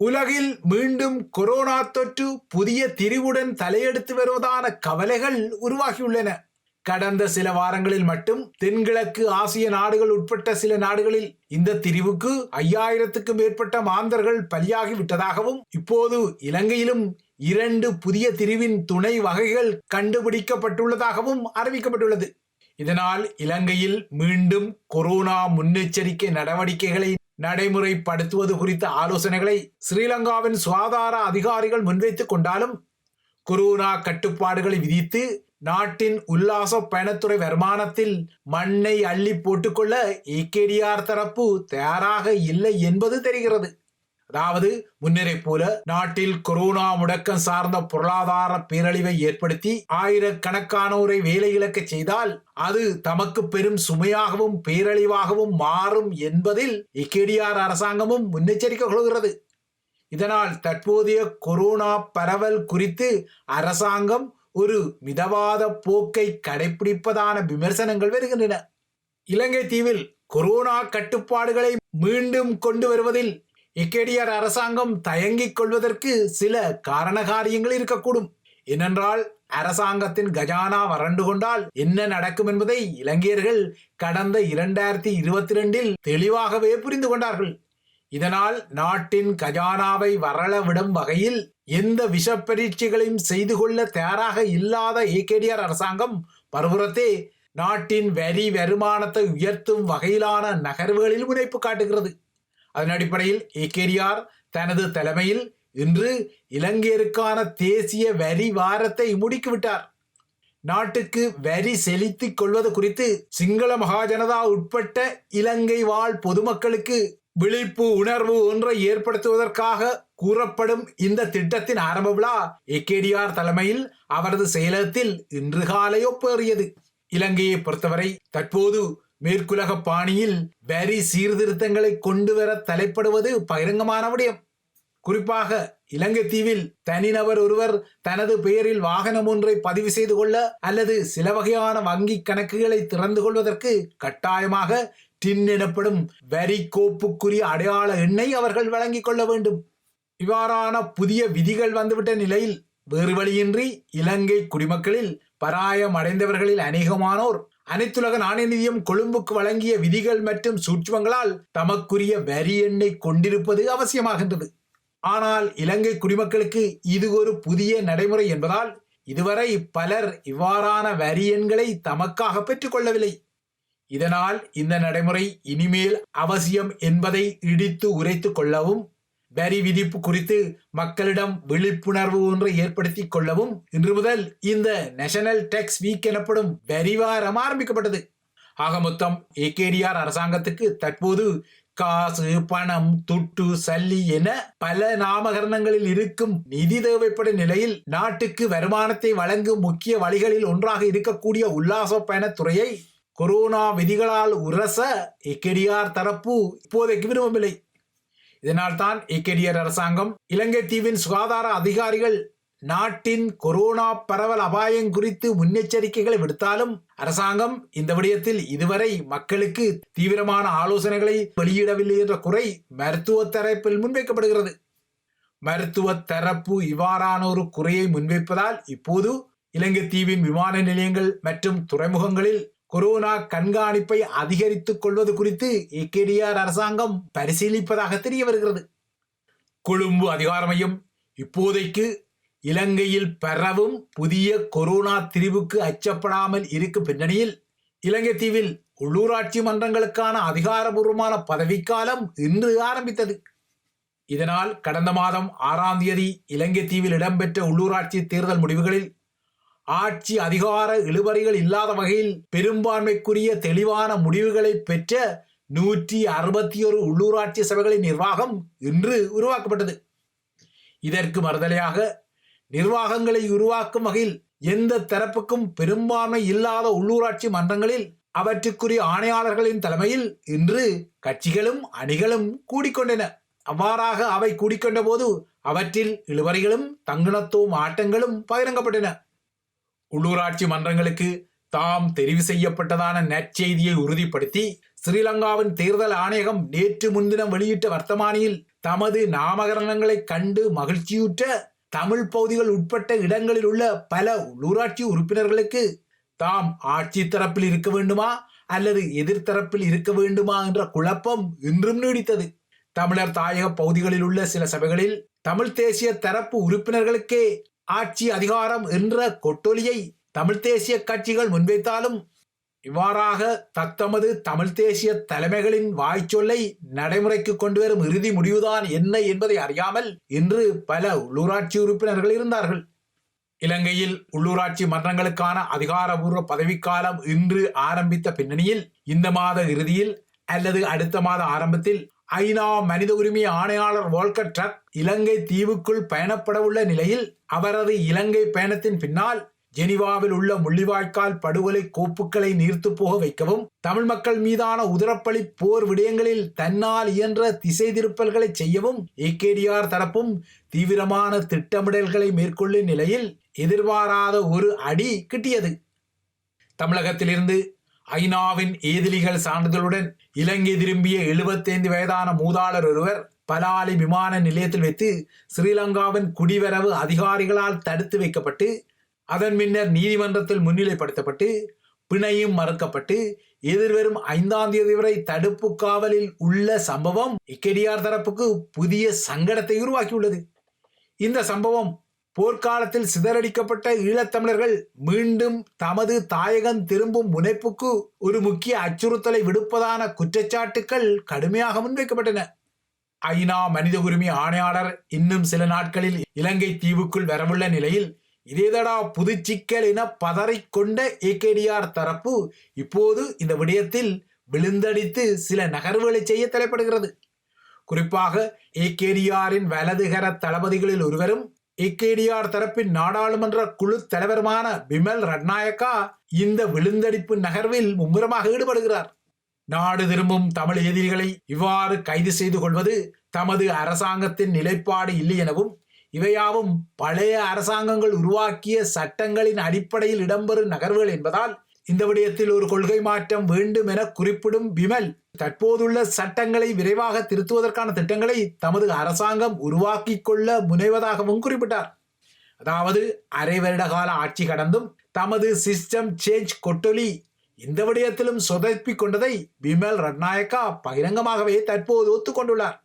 உலகில் மீண்டும் கொரோனா தொற்று புதிய திரிவுடன் தலையெடுத்து வருவதான கவலைகள் உருவாகியுள்ளன. கடந்த சில வாரங்களில் மட்டும் தென்கிழக்கு ஆசிய நாடுகள் உட்பட்ட சில நாடுகளில் இந்த திரிவுக்கு ஐயாயிரத்துக்கும் மேற்பட்ட மாந்தர்கள் பலியாகி விட்டதாகவும் இப்போது இலங்கையிலும் இரண்டு புதிய திரிவின் துணை வகைகள் கண்டுபிடிக்கப்பட்டுள்ளதாகவும் அறிவிக்கப்பட்டுள்ளது. இதனால் இலங்கையில் மீண்டும் கொரோனா முன்னெச்சரிக்கை நடவடிக்கைகளை நடைமுறைப்படுத்துவது குறித்த ஆலோசனைகளை ஸ்ரீலங்காவின் சுகாதார அதிகாரிகள் முன்வைத்துக் கொண்டாலும் கொரோனா கட்டுப்பாடுகளை விதித்து நாட்டின் உல்லாச பயணத்துறை வருமானத்தில் மண்ணை அள்ளி போட்டுக்கொள்ள ஏகேடிஆர் தரப்பு தயாராக இல்லை என்பது தெரிகிறது. அதாவது முன்னரை போல நாட்டில் கொரோனா முடக்கம் சார்ந்த பொருளாதார பேரழிவை ஏற்படுத்தி ஆயிரக்கணக்கானோரை வேலை இழக்க செய்தால் அது தமக்கு பெரும் சுமையாகவும் பேரழிவாகவும் மாறும் என்பதில் இக்கேடிஆர் அரசாங்கமும் முன்னெச்சரிக்கை கொள்கிறது. இதனால் தற்போதைய கொரோனா பரவல் குறித்து அரசாங்கம் ஒரு மிதவாத போக்கை கடைபிடிப்பதான விமர்சனங்கள் வருகின்றன. இலங்கை தீவில் கொரோனா கட்டுப்பாடுகளை மீண்டும் கொண்டு வருவதில் இக்கேடியார் அரசாங்கம் தயங்கிக் கொள்வதற்கு சில காரண காரியங்கள் இருக்கக்கூடும். ஏனென்றால் அரசாங்கத்தின் கஜானா வறண்டு கொண்டால் என்ன நடக்கும் என்பதை இலங்கையர்கள் கடந்த இரண்டாயிரத்தி இருபத்தி ரெண்டில் தெளிவாகவே புரிந்து கொண்டார்கள். இதனால் நாட்டின் கஜானாவை வரளவிடும் வகையில் எந்த விஷ பரீட்சைகளையும் செய்து கொள்ள தயாராக இல்லாத ஏகேடிஆர் அரசாங்கம் மறுபுறத்தே நாட்டின் வரி வருமானத்தை உயர்த்தும் வகையிலான நகர்வுகளில் முனைப்பு காட்டுகிறது. அதன் அடிப்படையில் ஏகேடிஆர் தனது தலைமையில் இன்று இலங்கையருக்கான தேசிய வரி வாரத்தை முடுக்கிவிட்டார். நாட்டுக்கு வரி செலுத்திக் கொள்வது குறித்து சிங்கள மகாஜனதா உட்பட்ட இலங்கை வாழ் பொதுமக்களுக்கு விழிப்பு உணர்வு ஒன்றை ஏற்படுத்துவதற்காக கூறப்படும் இந்த திட்டத்தின் ஆரம்ப விழா ஏகேடிஆர் தலைமையில் அவரது செயலகத்தில் இன்று காலை ஒப்பேறியது. இலங்கையை பொறுத்தவரை தற்போது மேற்குலக பாணியில் வரி சீர்திருத்தங்களை கொண்டு வர தலைப்படுவது பகிரங்கமான விடயம். குறிப்பாக இலங்கை தீவில் தனிநபர் ஒருவர் தனது பெயரில் வாகனம் ஒன்றை பதிவு செய்து கொள்ள அல்லது சில வகையான வங்கி கணக்குகளை திறந்து கொள்வதற்கு கட்டாயமாக டின் எனப்படும் வரி கோப்புக்குரிய அடையாள எண்ணை அவர்கள் வழங்கிக் கொள்ள வேண்டும். இவ்வாறான புதிய விதிகள் வந்துவிட்ட நிலையில் வேறு வழியின்றி இலங்கை குடிமக்களில் பராயம் அடைந்தவர்களில் அநேகமானோர் அனைத்துலக நாணய நிதியம் கொழும்புக்கு வழங்கிய விதிகள் மற்றும் சூட்சுமங்களால் தமக்குரிய வரி எண்ணை கொண்டிருப்பது அவசியமாகின்றது. ஆனால் இலங்கை குடிமக்களுக்கு இது ஒரு புதிய நடைமுறை என்பதால் இதுவரை பலர் இவ்வாறான வரி எண்களை தமக்காக பெற்றுக்கொள்ளவில்லை. இதனால் இந்த நடைமுறை இனிமேல் அவசியம் என்பதை இடித்து உரைத்து கொள்ளவும் வரி விதிப்பு குறித்து மக்களிடம் விழிப்புணர்வு ஒன்றை ஏற்படுத்தி கொள்ளவும் இன்று முதல் இந்த நேஷனல் டேக்ஸ் வீக் எனப்படும் வரிவாரம் ஆரம்பிக்கப்பட்டது. ஆக மொத்தம் ஏகேடிஆர் அரசாங்கத்துக்கு தற்போது காசு பணம் துட்டு சல்லி என பல நாமகரணங்களில் இருக்கும் நிதி தேவைப்படும் நிலையில் நாட்டுக்கு வருமானத்தை வழங்கும் முக்கிய வழிகளில் ஒன்றாக இருக்கக்கூடிய உல்லாச பயணத்துறையை கொரோனா விதிகளால் உரச ஏகேடிஆர் தரப்பு இப்போதைக்கு விரும்பவில்லை. இதனால் தான் அரசாங்கம் இலங்கை தீவின் சுகாதார அதிகாரிகள் நாட்டின் கொரோனா பரவல் அபாயம் குறித்து முன்னெச்சரிக்கைகளை விடுத்தாலும் அரசாங்கம் இந்த விடயத்தில் இதுவரை மக்களுக்கு தீவிரமான ஆலோசனைகளை வெளியிடவில்லை என்ற குறை மருத்துவ தரப்பில் முன்வைக்கப்படுகிறது. மருத்துவ தரப்பு இவ்வாறான ஒரு குறையை முன்வைப்பதால் இப்போது இலங்கை தீவின் விமான நிலையங்கள் மற்றும் துறைமுகங்களில் கொரோனா கண்காணிப்பை அதிகரித்துக் கொள்வது குறித்து ஏகேடிஆர் அரசாங்கம் பரிசீலிப்பதாக தெரிய வருகிறது. கொழும்பு அதிகார மையம் இப்போதைக்கு இலங்கையில் பரவும் புதிய கொரோனா திரிவுக்கு அச்சப்படாமல் இருக்கும் பின்னணியில் இலங்கை தீவில் உள்ளூராட்சி மன்றங்களுக்கான அதிகாரபூர்வமான பதவிக்காலம் இன்று ஆரம்பித்தது. இதனால் கடந்த மாதம் ஆறாம் தேதி இலங்கை தீவில் இடம்பெற்ற உள்ளூராட்சி தேர்தல் முடிவுகளில் ஆட்சி அதிகார இழுபறிகள் இல்லாத வகையில் பெரும்பான்மைக்குரிய தெளிவான முடிவுகளை பெற்ற நூற்றி அறுபத்தி ஒரு உள்ளூராட்சி சபைகளின் நிர்வாகம் இன்று உருவாக்கப்பட்டது. இதற்கு மறுதலையாக நிர்வாகங்களை உருவாக்கும் வகையில் எந்த தரப்புக்கும் பெரும்பான்மை இல்லாத உள்ளூராட்சி மன்றங்களில் அவற்றுக்குரிய ஆணையாளர்களின் தலைமையில் இன்று கட்சிகளும் அணிகளும் கூடிக்கொண்டன. அவ்வாறாக அவை கூடிக்கொண்ட போது அவற்றில் இழுவறைகளும் தங்கணத்துவம் ஆட்டங்களும் பகிரங்கப்பட்டன. உள்ளூராட்சி மன்றங்களுக்கு தாம் தெரிவு செய்யப்பட்டதான நற்செய்தியை உறுதிப்படுத்தி ஸ்ரீலங்காவின் தேர்தல் ஆணையகம் நேற்று முன்தினம் வெளியிட்ட வர்த்தமானியில் தமது நாமகரணங்களை கண்டு மகிழ்ச்சியுற்ற தமிழ் பகுதிகள் உட்பட்ட இடங்களில் உள்ள பல உள்ளூராட்சி உறுப்பினர்களுக்கு தாம் ஆட்சி தரப்பில் இருக்க வேண்டுமா? அல்லது எதிர்த்தரப்பில் இருக்க வேண்டுமா? என்ற குழப்பம் இன்றும் நீடித்தது. தமிழர் தாயக பகுதிகளில் உள்ள சில சபைகளில் தமிழ் தேசிய தரப்பு உறுப்பினர்களுக்கே ஆட்சி அதிகாரம் என்ற கொட்டொலியை தமிழ் தேசிய கட்சிகள் முன்வைத்தாலும் இவ்வாறாக தத்தமது தமிழ் தேசிய தலைமைகளின் வாய்ச்சொல்லை நடைமுறைக்கு கொண்டு வரும் இறுதி முடிவுதான் என்ன என்பதை அறியாமல் இன்று பல உள்ளூராட்சி உறுப்பினர்கள் இருந்தார்கள். இலங்கையில் உள்ளூராட்சி மன்றங்களுக்கான அதிகாரபூர்வ பதவிக்காலம் இன்று ஆரம்பித்த பின்னணியில் இந்த மாத இறுதியில் அல்லது அடுத்த மாத ஆரம்பத்தில் ஐநா மனித உரிமை ஆணையாளர் வோல்கர் ட்ரக் இலங்கை தீவுக்குள் பயணப்படவுள்ள நிலையில் அவரது இலங்கை பயணத்தின் பின்னால் ஜெனிவாவில் உள்ள முள்ளிவாய்க்கால் படுகொலை கோப்புகளை நீர்த்து போக வைக்கவும் தமிழ் மக்கள் மீதான உதரப்பழி போர் விடயங்களில் தன்னால் இயன்ற திசை திருப்பல்களை செய்யவும் ஏகேடிஆர் தரப்பும் தீவிரமான திட்டமிடல்களை மேற்கொள்ளும் நிலையில் எதிர்பாராத ஒரு அடி கிட்டியது. தமிழகத்திலிருந்து ஐநாவின் ஏதிலிகள் சான்றிதழுடன் இலங்கை திரும்பிய எழுபத்தைந்து வயதான மூதாளர் ஒருவர் பலாலி விமான நிலையத்தில் வைத்து ஸ்ரீலங்காவின் குடிவரவு அதிகாரிகளால் தடுத்து வைக்கப்பட்டு அதன் பின்னர் நீதிமன்றத்தில் முன்னிலைப்படுத்தப்பட்டு பிணையும் மறுக்கப்பட்டு எதிர்வரும் ஐந்தாம் தேதி வரை தடுப்பு காவலில் உள்ள சம்பவம் இக்கெடியார் தரப்புக்கு புதிய சங்கடத்தை உருவாக்கியுள்ளது. இந்த சம்பவம் போர்க்காலத்தில் சிதறடிக்கப்பட்ட ஈழத்தமிழர்கள் மீண்டும் தமது தாயகம் திரும்பும் முனைப்புக்கு ஒரு முக்கிய அச்சுறுத்தலை விடுப்பதான குற்றச்சாட்டுக்கள் கடுமையாக முன்வைக்கப்பட்டன. ஐநா மனித உரிமை ஆணையாளர் இன்னும் சில நாட்களில் இலங்கை தீவுக்குள் வரவுள்ள நிலையில் இதேதடா புதுச்சிக்கல் என பதறிக்கொண்ட ஏகேடிஆர் தரப்பு இப்போது இந்த விடயத்தில் விழுந்தடித்து சில நகர்வுகளை செய்ய தலைப்படுகிறது. குறிப்பாக ஏகேடிஆரின் வலதுகர தளபதிகளில் ஒருவரும் ஏகேடிஆர் தரப்பின் நாடாளுமன்ற குழு தலைவருமான பிமல் ரட்நாயக்கா இந்த விழுந்தடிப்பு நகர்வில் மும்முரமாக ஈடுபடுகிறார். நாடு திரும்பும் தமிழ் எதிரிகளை இவ்வாறு கைது செய்து கொள்வது தமது அரசாங்கத்தின் நிலைப்பாடு இல்லை எனவும் இவையாவும் பழைய அரசாங்கங்கள் உருவாக்கிய சட்டங்களின் அடிப்படையில் இடம்பெறும் நகர்வுகள் என்பதால் இந்த விடயத்தில் ஒரு கொள்கை மாற்றம் வேண்டும் என குறிப்பிடும் விமல் தற்போதுள்ள சட்டங்களை விரைவாக திருத்துவதற்கான திட்டங்களை தமது அரசாங்கம் உருவாக்கி கொள்ள முனைவதாகவும் குறிப்பிட்டார். அதாவது அரை வருட கால ஆட்சி கடந்தும் தமது சிஸ்டம் சேஞ்ச் கொட்டொலி இந்த விடயத்திலும் சொதப்பி கொண்டதை விமல் ரட்நாயக்கா பகிரங்கமாகவே தற்போது ஒத்துக்கொண்டுள்ளார்.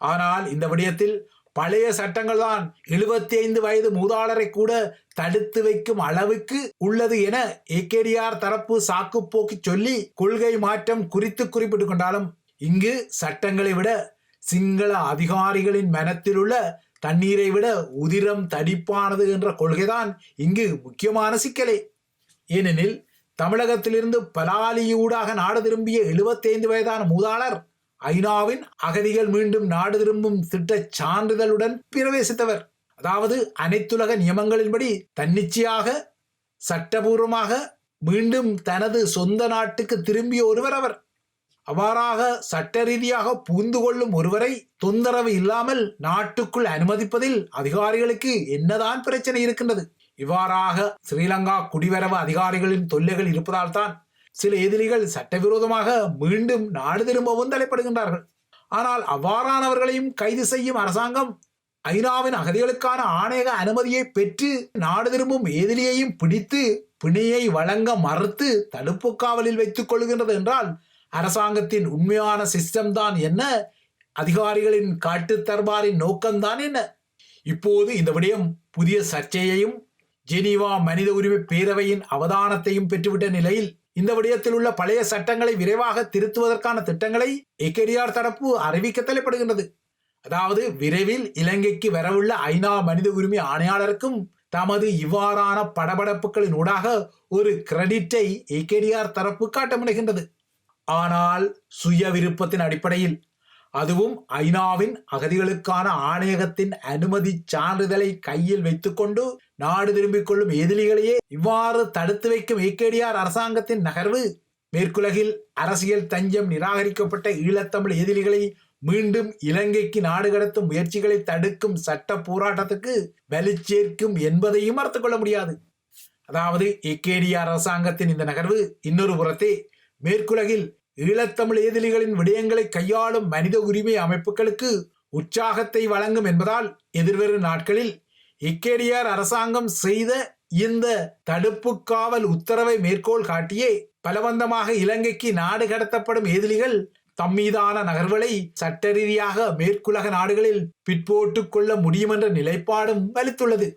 ஆனால் இந்த விடயத்தில் பழைய சட்டங்கள் தான் எழுபத்தி ஐந்து வயது மூதாளரை கூட தடுத்து வைக்கும் அளவுக்கு உள்ளது என ஏகேடிஆர் தரப்பு சாக்கு போக்கு சொல்லி கொள்கை மாற்றம் குறித்து குறிப்பிட்டு கொண்டாலும் இங்கு சட்டங்களை விட சிங்கள அதிகாரிகளின் மனத்தில் உள்ள தண்ணீரை விட உதிரம் தடிப்பானது என்ற கொள்கைதான் இங்கு முக்கியமான சிக்கலே. ஏனெனில் தமிழகத்திலிருந்து பலாலியூடாக நாடு திரும்பிய எழுபத்தைந்து வயதான மூதாளர் ஐநாவின் அகதிகள் மீண்டும் நாடு திரும்பும் திட்ட சான்றிதழுடன் பிரவேசித்தவர். அதாவது அனைத்துலக நியமங்களின்படி தன்னிச்சையாக சட்டபூர்வமாக மீண்டும் தனது சொந்த நாட்டுக்கு திரும்பிய ஒருவர் அவர். அவ்வாறாக சட்ட ரீதியாக புகுந்து கொள்ளும் ஒருவரை தொந்தரவு இல்லாமல் நாட்டுக்குள் அனுமதிப்பதில் அதிகாரிகளுக்கு என்னதான் பிரச்சனை இருக்கின்றது? இவ்வாறாக ஸ்ரீலங்கா குடிவரவு அதிகாரிகளின் தொல்லைகள் இருப்பதால் தான் சில எதிரிகள் சட்டவிரோதமாக மீண்டும் நாடு திரும்பவும் தலைப்படுகின்றார்கள் ஆனால் அவ்வாறானவர்களையும் கைது செய்யும் அரசாங்கம் ஐநாவின் அகதிகளுக்கான ஆணையக அனுமதியை பெற்று நாடு திரும்பும் எதிரியையும் பிடித்து பிணையை வழங்க மறுத்து தடுப்பு காவலில் வைத்துக் கொள்கின்றது என்றால் அரசாங்கத்தின் உண்மையான சிஸ்டம் தான் என்ன? அதிகாரிகளின் காட்டு தர்பாரின் நோக்கம்தான் என்ன? இப்போது இந்த விடயம் புதிய சர்ச்சையையும் ஜெனீவா மனித உரிமை பேரவையின் அவதானத்தையும் பெற்றுவிட்ட நிலையில் இந்த விடயத்தில் உள்ள பழைய சட்டங்களை விரைவாக திருத்துவதற்கான திட்டங்களை எக்கடியார் தரப்பு அறிவிக்க தலைப்படுகின்றது அதாவது விரைவில் இலங்கைக்கு வரவுள்ள ஐநா மனித உரிமை ஆணையாளருக்கும் தமது இவ்வாறான படபடப்புகளின் ஊடாக ஒரு கிரெடிட்டை ஏகேடிஆர் தரப்பு காட்ட முனைகின்றது. ஆனால் சுய விருப்பத்தின் அடிப்படையில் அதுவும் ஐநாவின் அகதிகளுக்கான ஆணையகத்தின் அனுமதி சான்றிதழை கையில் வைத்துக்கொண்டு நாடு திரும்பிக் கொள்ளும் எதிரிகளையே இவ்வாறு தடுத்து வைக்கும் ஏகேடிஆர் அரசாங்கத்தின் நகர்வு. மேற்குலகில் அரசியல் தஞ்சம் நிராகரிக்கப்பட்ட ஈழத்தமிழ் எதிரிகளை மீண்டும் இலங்கைக்கு நாடு கடத்தும் முயற்சிகளை தடுக்கும் சட்ட போராட்டத்துக்கு வலுச்சேர்க்கும் என்பதையும் அர்த்தம் கொள்ள முடியாது. அதாவது ஏகேடிஆர் அரசாங்கத்தின் இந்த நகர்வு இன்னொரு புறத்தே மேற்குலகில் ஈழத்தமிழ் எதிரிகளின் விடயங்களை கையாளும் மனித உரிமை அமைப்புகளுக்கு உற்சாகத்தை வழங்கும் என்பதால் எதிர்வரும் நாட்களில் இக்கேடியார் அரசாங்கம் செய்த இந்த தடுப்பு காவல் உத்தரவை மேற்கோள் காட்டியே பலவந்தமாக இலங்கைக்கு நாடு கடத்தப்படும் எதிரிகள் தம்மீதான நகர்வுகளை சட்ட ரீதியாக மேற்குலக நாடுகளில் பிற்போட்டுக் கொள்ள முடியும் என்ற நிலைப்பாடும் வலுத்துள்ளது.